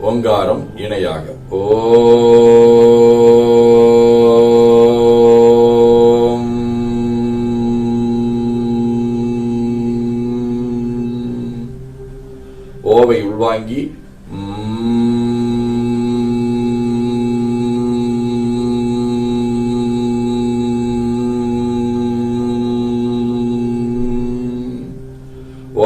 ஓங்காரம் இணையாக. ஓ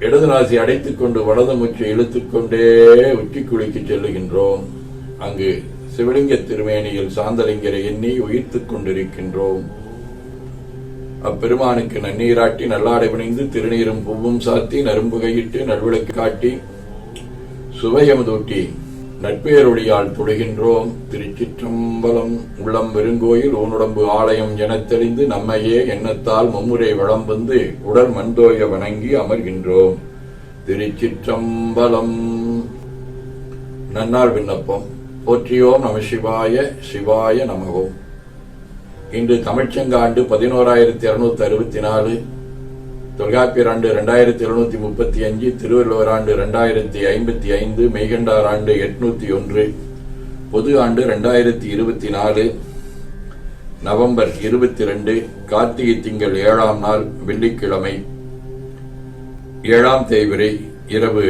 இடது நாசி அடைத்துக் கொண்டு வலது மூச்சை இழுத்துக்கொண்டே உச்சி குலுக்கி செல்லுகின்றோம். அங்கு சிவலிங்க திருமேனியில் சாந்தலிங்கரை எண்ணி உயிர்த்துக் கொண்டிருக்கின்றோம். அப்பெருமானுக்கு நன்னீராட்டி நல்லாடை பிணைந்து திருநீரும் பூவும் சாத்தி நரும்புகையிட்டு நல்விளக்கு காட்டி சுவையமுதூட்டி நட்பேரொழியால் தொழுகின்றோம். திருச்சிற்றம்பலம் உள்ளம் வெறுங்கோயில் ஊனுடம்பு ஆலயம் எனத் தெளிந்து நம்மையே எண்ணத்தால் மும்முறை வளம் வந்து உடல் மண்தோய வணங்கி அமர்கின்றோம். திருச்சிற்றம்பலம். நன்னாள் விண்ணப்பம். போற்றியோம் நம சிவாய சிவாய நமகோம் இன்று தமிழ்ச்சங்க ஆண்டு பதினோராயிரத்தி இருநூத்தி அறுபத்தி நாலு. தொல்காப்பியர் ஆண்டு இரண்டாயிரத்தி எழுநூத்தி முப்பத்தி அஞ்சு திருவள்ளுவர் ஆண்டு இரண்டாயிரத்தி ஐம்பத்தி ஐந்து மெய்கண்டார் ஆண்டு எட்நூத்தி ஒன்று பொது ஆண்டு ரெண்டாயிரத்தி இருபத்தி நாலு நவம்பர் இருபத்தி ரெண்டு கார்த்திகை திங்கள் ஏழாம் நாள் வெள்ளிக்கிழமை ஏழாம் தேய்விரை இரவு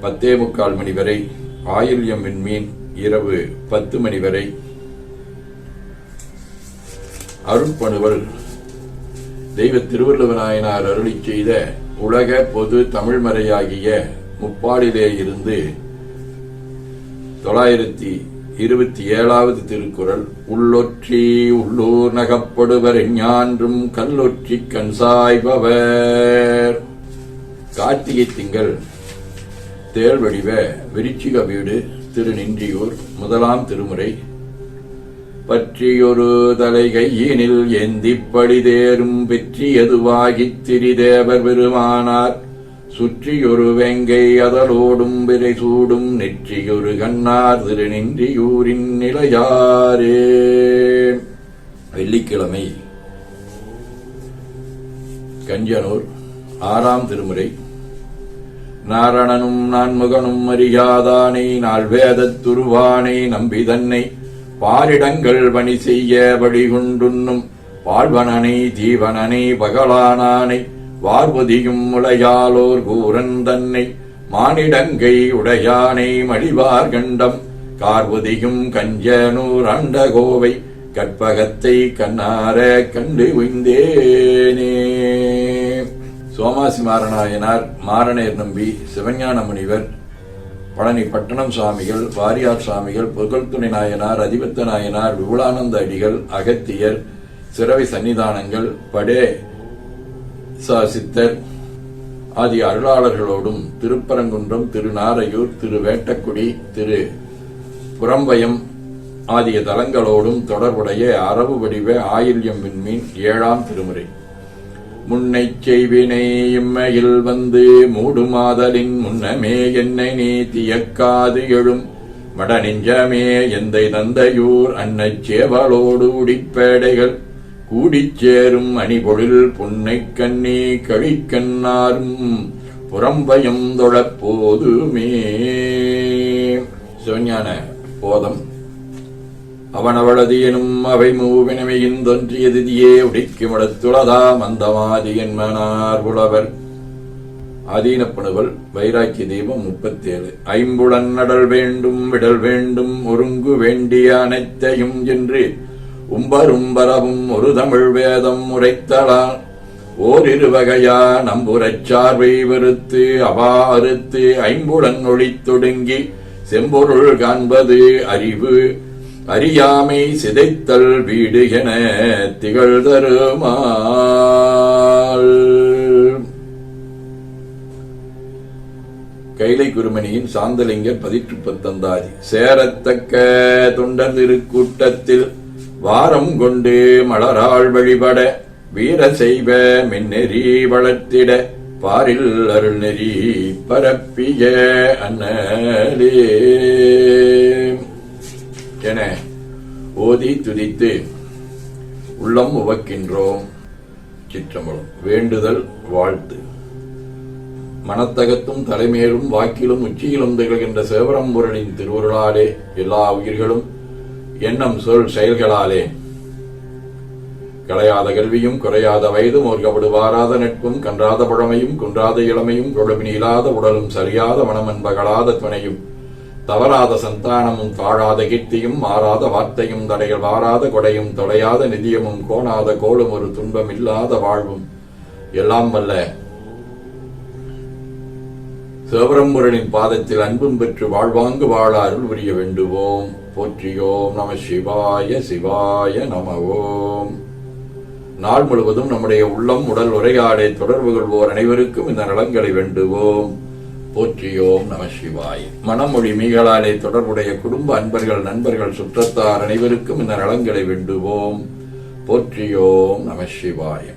பத்தே முக்கால் மணி வரை ஆயில்யம் விண்மீன் இரவு பத்து மணி வரை. அருட்பணுவல் தெய்வ திருவள்ளுவநாயனார் அருளிச் செய்த உலக பொது தமிழ்மறையாகிய முப்பாடிலே இருந்து தொள்ளாயிரத்தி இருபத்தி ஏழாவது திருக்குறள் உள்ளொற்றி உள்ளூர் நகப்படுவர் ஞான்றும் கல்லொற்றி கண்சாய்பவர் கார்த்திகை திங்கள் தேள் வடிவ விருச்சிக வீடு திருநின்றியூர் முதலாம் திருமுறை பற்றியொரு தலை கையினில் ஏந்திப் தேரும் வெற்றியதுவாகித் திரிதேவர் பெருமானார். சுற்றியொரு வெங்கை அதலோடும் விரை சூடும் நெற்றியொரு கண்ணார் திருநின்றியூரின் நிலையாரே. வெள்ளிக்கிழமை. கஞ்சனூர் ஆறாம் திருமுறை. நாரணனும் நான்முகனும் அறியாதானை நாள் வேதத் துருவானை நம்பி தன்னை பாரிடங்கள் பணி செய்ய வழிகுண்டுண்ணும். பால்வனனை ஜீவனனை பகலானானை வார்வதியும் உளையாலோர் கூரன் தன்னை. மானிடங்கை உடையானை மடிவார் கண்டம். கார்வதியும் கஞ்சனூர் அண்டகோவை கற்பகத்தை கண்ணார கண்டு உய்ந்தேனே. சோமாசி மாரநாயனார் மாரணேர் நம்பி சிவஞான முனிவர் பழனி பட்டணம் சுவாமிகள் வாரியார் சுவாமிகள் புகழ்துணை நாயனார் அதிபத்த நாயனார் விபுலானந்த அடிகள் அகத்தியர் சிறவை சன்னிதானங்கள் படே சித்தர் ஆதி அருளாளர்களோடும் திருப்பரங்குன்றம் திருநாரையூர் திரு வேட்டக்குடி திரு புறம்பயம் ஆகிய தலங்களோடும் தொடர்புடைய அரபு வடிவ ஆயில்யம் விண்மீன் ஏழாம் திருமுறை. முன்னைச் செய்வினை இம்மையில் வந்து மூடுமாதலின் முன்னமே என்னை நீ தியக்காது எழும். மடநெஞ்சமே எந்தை தந்தையூர் அன்னச் சேவலோடு உடிப்பேடைகள். கூடிச்சேரும் அணிபொழில் புன்னை கண்ணி கழிக்கண்ணாரும் புறம்பயம் தொழப்போதுமே. சிவஞான போதம். அவனவளது எனும் அவை மூவினமையின் தொன்றியதியே உடிக்குமிடத்துளதா மந்தமாதி என்மனார் புலவர் அதீனப்பணுவல் வைராக்கிய தீபம் முப்பத்தேழு. ஐம்புடன் நடல் வேண்டும் விடல் வேண்டும் ஒருங்கு வேண்டிய அனைத்தையும் என்று உம்பரும்பரவும் ஒரு தமிழ் வேதம் உரைத்தலான் ஓரிரு வகையா நம்புரச் சார்பை வெறுத்து அவா அறுத்து ஐம்புலன் ஒளித்தொடுங்கி செம்பொருள் காண்பது அறிவு. அறியாமை சிதைத்தல் வீடு என திகழ் தருமாள் கைலை குருமணியின் சாந்தலிங்கர் பதிற்று பத்தந்தாதி சேரத்தக்க தொண்டர் திருக்கூட்டத்தில் வாரம் கொண்டு மலராள் வழிபட வீர செய்வ மின்னெறி வளர்த்திட பாரில் அருள் நெறி பரப்பிய அண்ணலே. என ஓதி துதித்து உள்ளம் உவக்கின்றோம். சிற்றம்பலம். வேண்டுதல் வாழ்த்து. மனத்தகத்தும் தலைமையிலும் வாக்கிலும் உச்சியிலும் திகழ்கின்ற சிவபரம்பொருளின் திருவுருளாலே எல்லா உயிர்களும் எண்ணம் சொல் செயல்களாலே. களையாத கல்வியும் குறையாத வயதும் ஒருகப்படுவாராத நட்பும் கன்றாத பழமையும் குன்றாத இளமையும் கொழுவினிலாத உடலும் சரியாத மனமன்பகளாத துணையும் தவறாத சந்தானமும் தாழாத கீர்த்தியும் மாறாத வார்த்தையும் தடைகள் வாராத கொடையும் தொலையாத நிதியமும் கோணாத கோலும் ஒரு துன்பம் இல்லாத வாழ்வும். எல்லாம் வல்ல சிவபரம்புரனின் பாதத்தில் அன்பும் பெற்று வாழ்வாங்கு வாழ அருள் புரிய வேண்டுவோம். போற்றியோம் நம சிவாய சிவாய நம ஓம் நாள் முழுவதும் நம்முடைய உள்ளம் உடல் உரையாடை தொடர்பு கொள்வோர் அனைவருக்கும் இந்த நலன்களை வேண்டுவோம். போற்றியோம் நம சிவாய். மனமொழி மீகளாலே தொடர்புடைய குடும்ப அன்பர்கள் நண்பர்கள் சுற்றத்தார் அனைவருக்கும் இந்த நலன்களை வேண்டுவோம். போற்றியோம் நம சிவாய்.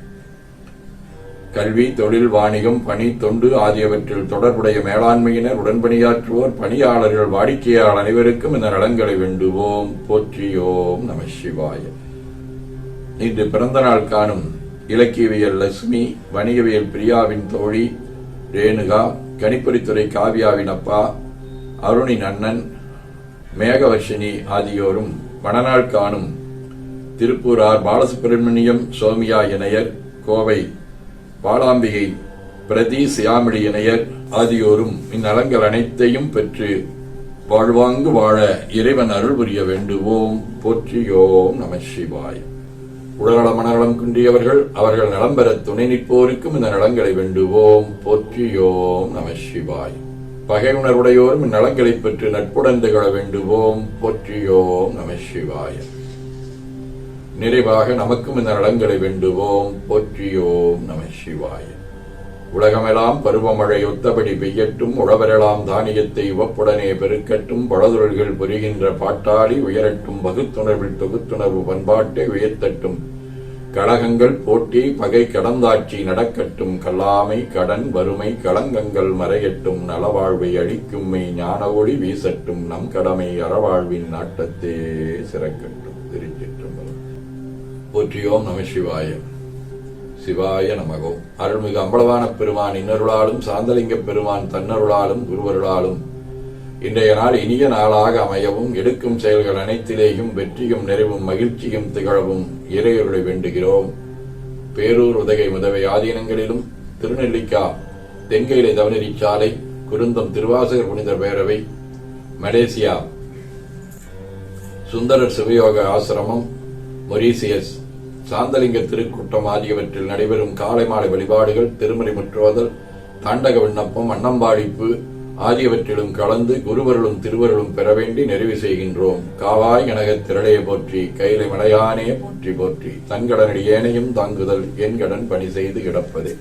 கல்வி தொழில் வாணிகம் பணி தொண்டு ஆகியவற்றில் தொடர்புடைய மேலாண்மையினர் உடன்பணியாற்றுவோர் பணியாளர்கள் வாடிக்கையாளர் அனைவருக்கும் இந்த நலன்களை வேண்டுவோம். போற்றியோம் நம சிவாய். இன்று பிறந்த நாள் காணும் இலக்கியவியல் லட்சுமி வணிகவியல் பிரியாவின் தோழி ரேணுகா கணிப்பொறித்துறை காவியாவின் அப்பா அருணின் அண்ணன் மேகவர்ஷினி ஆகியோரும் மணநாள் காணும் திருப்பூர் ஆர் பாலசுப்பிரமணியம் சோமியா இணையர் கோவை பாலாம்பிகை பிரதி சியாமிடி இணையர் ஆகியோரும் இந்நலங்கள் அனைத்தையும் பெற்று வாழ்வாங்கு வாழ இறைவன் அருள் புரிய வேண்டுவோம். போற்றியோம் நம சிவாயம் உடல்நல மனநலம் குன்றியவர்கள் அவர்கள் நலம் பெற துணை நிற்போருக்கும் இந்த நலங்களை வேண்டுவோம். போற்றியோம் நம சிவாய். பகை உணர்வுடையோரும் இந்நலங்களை பெற்று நட்புடன் திகழ வேண்டுவோம். போற்றியோம் நம சிவாய. நிறைவாக நமக்கும் இந்த நலங்களை வேண்டுவோம். போற்றியோம் நம சிவாய. உலகமெல்லாம் பருவமழை ஒத்தபடி பெய்யட்டும் உழவரெல்லாம் தானியத்தை உவப்புடனே பெருக்கட்டும் பழதுரல்கள் புரிகின்ற பாட்டாளி உயரட்டும் வகுத்துணர்வில் தொகுத்துணர்வு பண்பாட்டை உயர்த்தட்டும். கழகங்கள் போட்டி பகை கடந்தாட்சி நடக்கட்டும் கல்லாமை கடன் வறுமை களங்கங்கள் மறையட்டும் நலவாழ்வை அழிக்கும் மெய் ஞான ஒளி வீசட்டும் நம் கடமை அறவாழ்வின் நாட்டத்தே சிறக்கட்டும். திருச்சிற்றம்பலம். போற்றியோம் நம சிவாயம் சிவாய நமகோ. அருள்மிகு அம்பளவான பெருமான் இன்னருளாலும் சாந்தலிங்க பெருமான் தன்னருளாலும் குருவருளாலும். இன்றைய நாள் இனிய நாளாக அமையவும் எடுக்கும் செயல்கள் அனைத்திலேயும் வெற்றியும் நிறைவும் மகிழ்ச்சியும் திகழவும் இறையருளை வேண்டுகிறோம். பேரூர் உதகை முதவை ஆதீனங்களிலும் திருநெல்லிக்கா தென்கையிலை தவநெறி சாலை குருந்தம் திருவாசகர் புனிதர் பேரவை மலேசியா. சுந்தரர் சிவயோக ஆசிரமம் மொரீசியஸ். சாந்தலிங்க திருக்கூட்டம் ஆகியவற்றில் நடைபெறும் காலை மாலை வழிபாடுகள் திருமலை முற்றுவதல் தாண்டக விண்ணப்பம் அன்னம்பாடிப்பு ஆகியவற்றிலும் கலந்து குருவருளும் திருவருளும் பெற வேண்டி நிறைவு செய்கின்றோம். காவாய் கனக திரளைய போற்றி கைலை மலையானே போற்றி போற்றி தன்கடனடி ஏனையும் தாங்குதல் என் கடன் பணி செய்து கிடப்பது.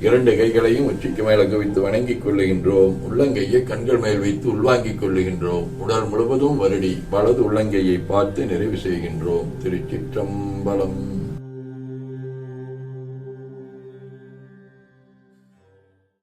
இரண்டு கைகளையும் உச்சிக்கு மேல குவித்து வணங்கிக் கொள்ளுகின்றோம். உள்ளங்கையை கண்கள் மேல் வைத்து உள்வாங்கிக் கொள்ளுகின்றோம். உடல் முழுவதும் வருடி வலது உள்ளங்கையை பார்த்து நிறைவு செய்கின்றோம். திருச்சிற்றம்பலம்.